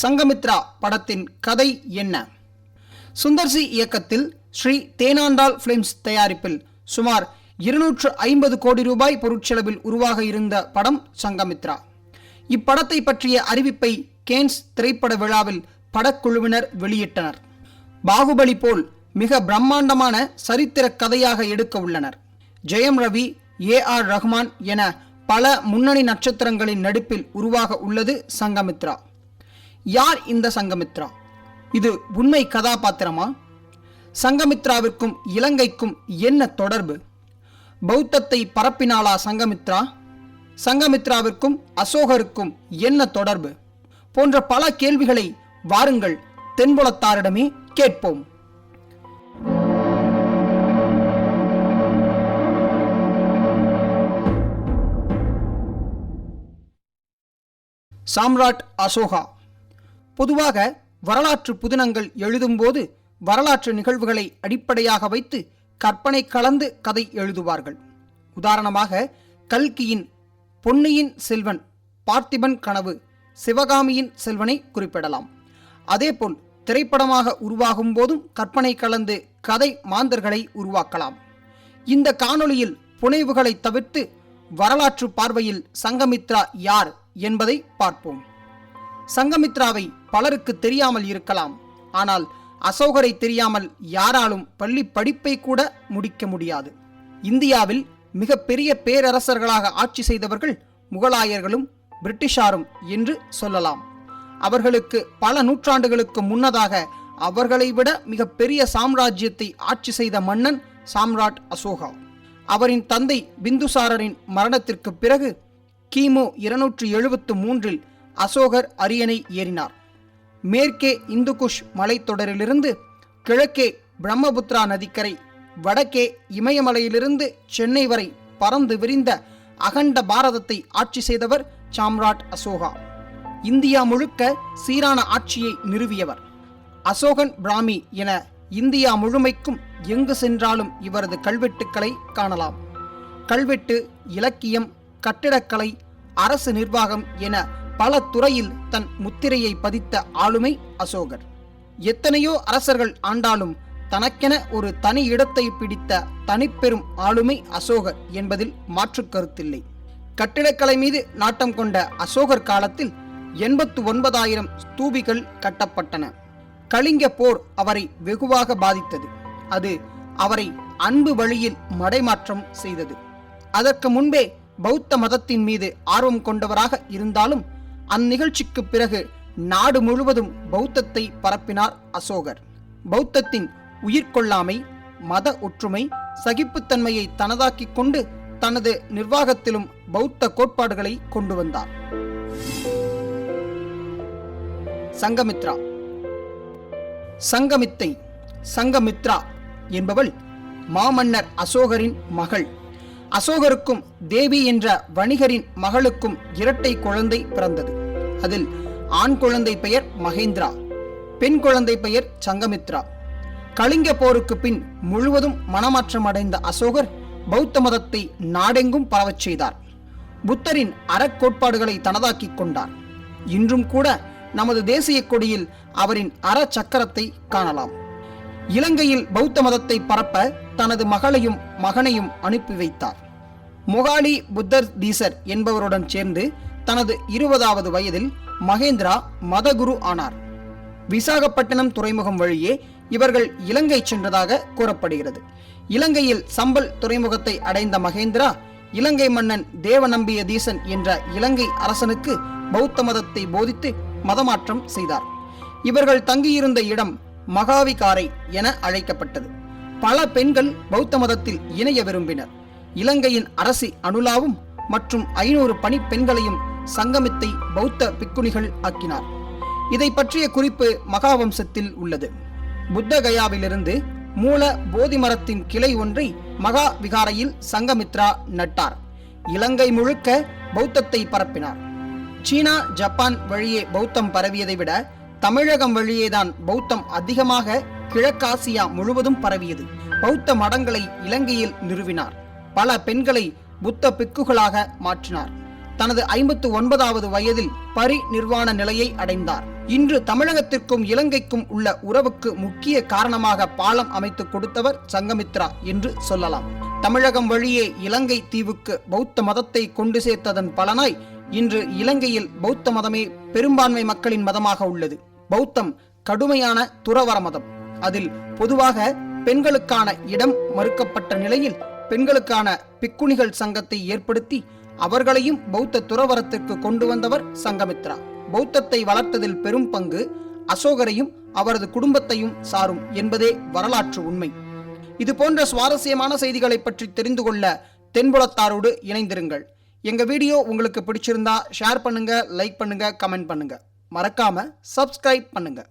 சங்கமித்ரா படத்தின் கதை என்ன? சுந்தர்சி இயக்கத்தில் ஸ்ரீ தேனாண்டால் பிலிம்ஸ் தயாரிப்பில் சுமார் இருநூற்று ஐம்பது கோடி ரூபாய் பொருட்செலவில் உருவாக இருந்த படம் சங்கமித்ரா. இப்படத்தை பற்றிய அறிவிப்பை கேன்ஸ் திரைப்பட விழாவில் படக்குழுவினர் வெளியிட்டனர். பாகுபலி போல் மிக பிரம்மாண்டமான சரித்திர கதையாக எடுக்க உள்ளனர். ஜெயம் ரவி ஏ ஆர் ரஹ்மான் என பல முன்னணி நட்சத்திரங்களின் நடிப்பில் உருவாக உள்ளது சங்கமித்ரா. யார் இந்த சங்கமித்ரா? இது உண்மை கதாபாத்திரமா? சங்கமித்ராவிற்கும் இலங்கைக்கும் என்ன தொடர்பு? பௌத்தத்தை பரப்பினாளா சங்கமித்ரா? சங்கமித்ராவிற்கும் அசோகருக்கும் என்ன தொடர்பு? போன்ற பல கேள்விகளை வாருங்கள் தென்புலத்தாரிடமே கேட்போம். சாம்ராட் அசோகா பொதுவாக வரலாற்று புதினங்கள் எழுதும்போது வரலாற்று நிகழ்வுகளை அடிப்படையாக வைத்து கற்பனை கலந்து கதை எழுதுவார்கள். உதாரணமாக கல்கியின் பொன்னியின் செல்வன் பார்த்திபன் கனவு சிவகாமியின் செல்வனை குறிப்பிடலாம். அதேபோல் திரைப்படமாக உருவாகும் போதும் கற்பனை கலந்து கதை மாந்தர்களை உருவாக்கலாம். இந்த காணொளியில் புனைவுகளை தவிர்த்து வரலாற்று பார்வையில் சங்கமித்ரா யார் என்பதை பார்ப்போம். சங்கமித்ராவை பலருக்கு தெரியாமல் இருக்கலாம். ஆனால் அசோகரை தெரியாமல் யாராலும் பள்ளி படிப்பை கூட முடிக்க முடியாது. இந்தியாவில் மிகப்பெரிய பேரரசர்களாக ஆட்சி செய்தவர்கள் முகலாயர்களும் பிரிட்டிஷாரும் என்று சொல்லலாம். அவர்களுக்கு பல நூற்றாண்டுகளுக்கு முன்னதாக அவர்களை விட மிகப்பெரிய சாம்ராஜ்யத்தை ஆட்சி செய்த மன்னன் சாம்ராட் அசோகா. அவரின் தந்தை பிந்துசாரரின் மரணத்திற்கு பிறகு கிமு இருநூற்றி எழுபத்து மூன்றில் அசோகர் அரியணை ஏறினார். மேற்கே இந்துகுஷ் மலைத்தொடரிலிருந்து கிழக்கே பிரம்மபுத்திரா நதிக்கரை வடக்கே இமயமலையிலிருந்து சென்னை வரை பறந்து விரிந்த அகண்ட பாரதத்தை ஆட்சி செய்தவர் சாம்ராட் அசோகா. இந்தியா முழுக்க சீரான ஆட்சியை நிறுவியவர். அசோகன் பிராமி என இந்தியா முழுமைக்கும் எங்கு சென்றாலும் இவரது கல்வெட்டுக்களை காணலாம். கல்வெட்டு இலக்கியம் கட்டிடக்கலை அரசு நிர்வாகம் என பல துறையில் தன் முத்திரையை பதித்த ஆளுமை அசோகர். எத்தனையோ அரசர்கள் ஆண்டாலும் தனக்கென ஒரு தனி இடத்தை பிடித்த தனிப்பெரும் ஆளுமை அசோகர் என்பதில் மாற்று கருத்தில்லை. கட்டிடக்கலை மீது நாட்டம் கொண்ட அசோகர் காலத்தில் எண்பத்து ஒன்பதாயிரம் ஸ்தூபிகள் கட்டப்பட்டன. கலிங்க போர் அவரை வெகுவாக பாதித்தது. அது அவரை அன்பு வழியில் மடைமாற்றம் செய்தது. அதற்கு முன்பே பௌத்த மதத்தின் மீது ஆர்வம் கொண்டவராக இருந்தாலும் அந்நிகழ்ச்சிக்கு பிறகு நாடு முழுவதும் பௌத்தத்தை பரப்பினார் அசோகர். பௌத்தத்தின் உயிர்கொள்ளாமை மத ஒற்றுமை சகிப்புத்தன்மையை தனதாக்கிக் கொண்டு தனது நிர்வாகத்திலும் பௌத்த கோட்பாடுகளை கொண்டு வந்தார். சங்கமித்ரா. சங்கமித்தை சங்கமித்ரா என்பவள் மாமன்னர் அசோகரின் மகள். அசோகருக்கும் தேவி என்ற வணிகரின் மகளுக்கும் இரட்டை குழந்தை பிறந்தது. அதில் ஆண் குழந்தை பெயர் மகேந்திரா பெண் குழந்தை பெயர் சங்கமித்ரா. கலிங்க போருக்கு பின் முழுவதும் மனமாற்றம் அடைந்த அசோகர் பௌத்த மதத்தை நாடெங்கும் பரவச் செய்தார். புத்தரின் அறக்கோட்பாடுகளை தனதாக்கிக் கொண்டார். இன்றும் கூட நமது தேசிய கொடியில் அவரின் அற சக்கரத்தை காணலாம். இலங்கையில் பௌத்த மதத்தை பரப்ப தனது மகளையும் மகனையும் அனுப்பி வைத்தார். மொகாலி புத்தர் தீசர் என்பவருடன் சேர்ந்து தனது இருபதாவது வயதில் மகேந்திரா மதகுரு ஆனார். விசாகப்பட்டினம் துறைமுகம் வழியே இவர்கள் இலங்கை சென்றதாக கூறப்படுகிறது. இலங்கையில் சம்பல் துறைமுகத்தை அடைந்த மகேந்திரா இலங்கை மன்னன் தேவநம்பிய தீசன் என்ற இலங்கை அரசனுக்கு பௌத்த மதத்தை போதித்து மதமாற்றம் செய்தார். இவர்கள் தங்கியிருந்த இடம் மகாவிகாரை என அழைக்கப்பட்டது. பல பெண்கள் பௌத்த மதத்தில் இணைய விரும்பினர். இலங்கையின் அரசி அனுலாவும் மற்றும் ஐநூறு பணிப்பெண்களையும் சங்கமித்தை பௌத்த பிக்குணிகள் ஆக்கினார். இதை பற்றிய குறிப்பு மகாவம்சத்தில் உள்ளது. புத்த கயாவிலிருந்து மூல போதி மரத்தின் கிளை ஒன்றை மகா விகாரையில் சங்கமித்ரா நட்டார். இலங்கை முழுக்க பௌத்தத்தை பரப்பினார். சீனா ஜப்பான் வழியே பௌத்தம் பரவியதை விட தமிழகம் வழியேதான் பௌத்தம் அதிகமாக கிழக்காசியா முழுவதும் பரவியது. பௌத்த மடங்களை இலங்கையில் நிறுவினார். பல பெண்களை புத்த பிக்குகளாக மாற்றினார். தனது ஐம்பத்து ஒன்பதாவது வயதில் பரிநிர்வாண நிலையை அடைந்தார். இன்று தமிழகத்திற்கும் இலங்கைக்கும் உள்ள உறவுக்கு முக்கிய காரணமாக பாலம் அமைத்து கொடுத்தவர் சங்கமித்ரா என்று சொல்லலாம். தமிழகம் வழியே இலங்கை தீவுக்கு பௌத்த மதத்தை கொண்டு சேர்த்ததன் பலனாய் இன்று இலங்கையில் பௌத்த மதமே பெரும்பான்மை மக்களின் மதமாக உள்ளது. பௌத்தம் கடுமையான துறவர மதம். அதில் பொதுவாக பெண்களுக்கான இடம் மறுக்கப்பட்ட நிலையில் பெண்களுக்கான பிக்குணிகள் சங்கத்தை ஏற்படுத்தி அவர்களையும் பௌத்த துறவரத்திற்கு கொண்டு வந்தவர் சங்கமித்ரா. பௌத்தத்தை வளர்த்ததில் பெரும் பங்கு அசோகரையும் அவரது குடும்பத்தையும் சாரும் என்பதே வரலாற்று உண்மை. இது போன்ற சுவாரஸ்யமான செய்திகளை பற்றி தெரிந்து கொள்ள தென்புலத்தாரோடு இணைந்திருங்கள். எங்க வீடியோ உங்களுக்கு பிடிச்சிருந்தா ஷேர் பண்ணுங்க லைக் பண்ணுங்க கமெண்ட் பண்ணுங்க. மறக்காம சப்ஸ்கிரைப் பண்ணுங்க.